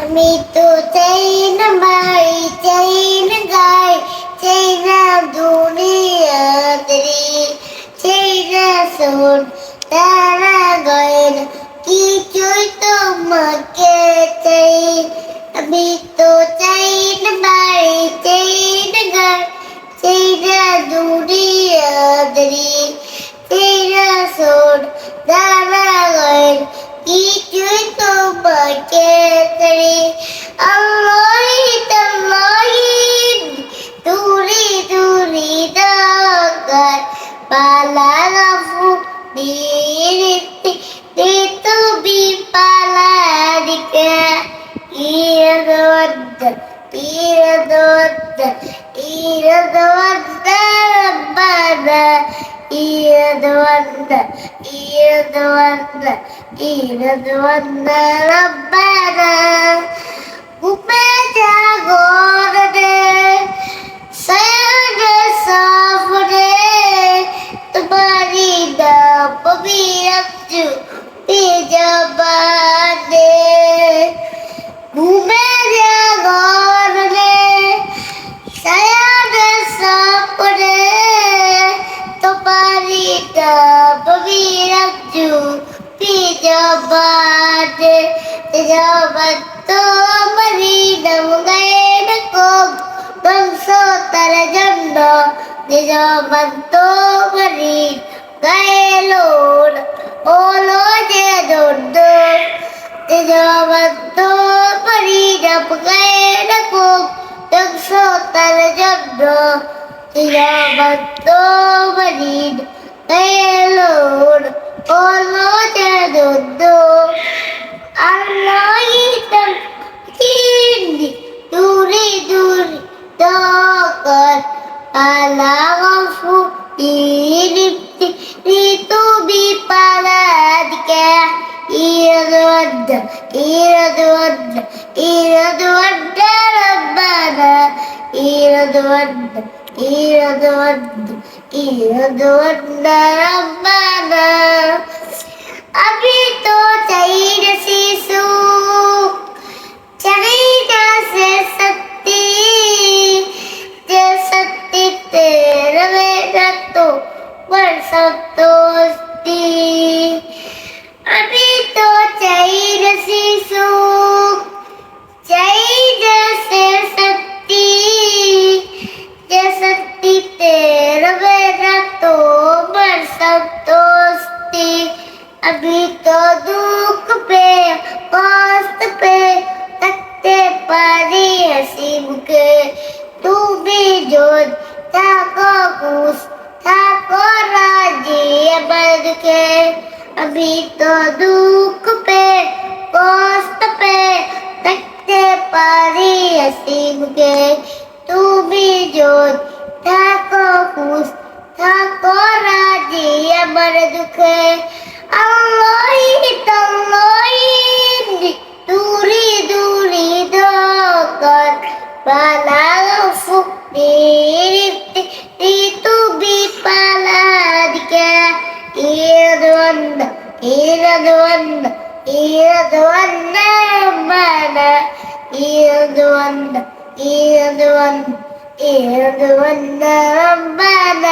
আমি তো চাই না বাড়ি চাই না গাই, চাই না দুনিয়াদারি, চাই না শোন তারা গয়ন কিছুই তোমাকে চাই। আমি তো চাই না বাড়ি চাই না গাই, চাই না দুনিয়াদারি, চাই না শোন তারা গয়ন কিছুই তোমাকে ഇരത് വന്ന് ഈരത് വന്ന് ഈരത് വന്ന് Jabat তোমারি নাম গায়ে ডাকো বংশ তার জন্য নিজাবান তোমারি গায়ে লোড ওলো যে দোড নিজাবান তোমারি নাম গায়ে ডাকো বংশ তার Allahu iribti ritu bi paladika irad irad irad irad rabbana irad irad irad rabbana अभी तो दुख पे कष्ट पे तकते पारी हंसी मुके तू भी जो थाको खुश थाको राजी बद के अभी तो दुख पे कष्ट पे तकते पारी हंसी मुके तू भी जो थाको खुश थाको राजी बद के ബലാലഫു നേരിട്ട് നീതുബി പലാതിക്ക ഈരത് വന്ന് ഈരത് വന്ന് ഈരത് വന്ന മന ഈരത് വന്ന് ഈരത് വന്ന് ഈരത് വന്ന മന